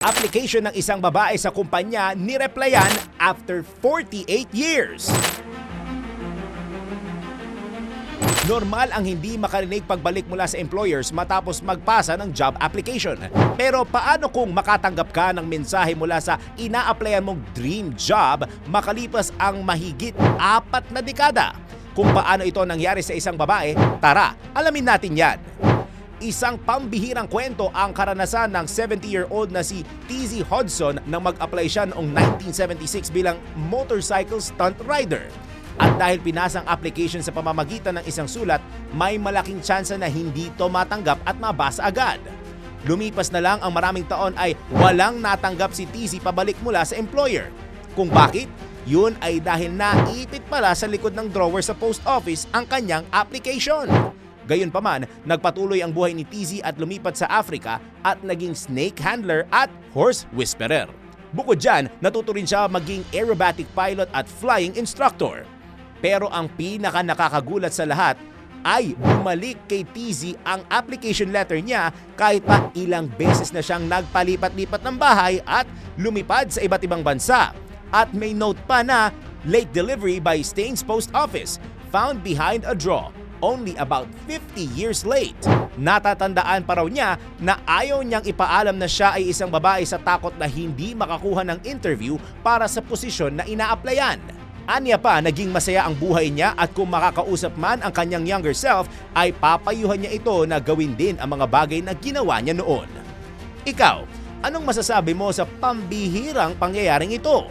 Application ng isang babae sa kumpanya nireplyan after 48 years. Normal ang hindi makarinig pagbalik mula sa employers matapos magpasa ng job application. Pero paano kung makatanggap ka ng mensahe mula sa ina-applyan mong dream job makalipas ang mahigit apat na dekada? Kung paano ito nangyari sa isang babae, tara, alamin natin yan. Isang pambihirang kwento ang karanasan ng 70-year-old na si TZ Hodson nang mag-apply siya noong 1976 bilang motorcycle stunt rider. At dahil pinasang application sa pamamagitan ng isang sulat, may malaking tsansa na hindi ito matanggap at mabasa agad. Lumipas na lang ang maraming taon ay walang natanggap si TZ pabalik mula sa employer. Kung bakit? Yun ay dahil naipit pala sa likod ng drawer sa post office ang kanyang application. Gayunpaman, nagpatuloy ang buhay ni TZ at lumipat sa Africa at naging snake handler at horse whisperer. Bukod dyan, natuto rin siya maging aerobatic pilot at flying instructor. Pero ang pinaka nakakagulat sa lahat ay bumalik kay TZ ang application letter niya kahit pa ilang beses na siyang nagpalipat-lipat ng bahay at lumipad sa iba't ibang bansa. At may note pa na late delivery by Staines Post Office found behind a draw only about 50 years late. Natatandaan pa raw niya na ayaw niyang ipaalam na siya ay isang babae sa takot na hindi makakuha ng interview para sa posisyon na ina-applyan. Anya pa, naging masaya ang buhay niya at kung makakausap man ang kanyang younger self, ay papayuhan niya ito na gawin din ang mga bagay na ginawa niya noon. Ikaw, anong masasabi mo sa pambihirang pangyayaring ito?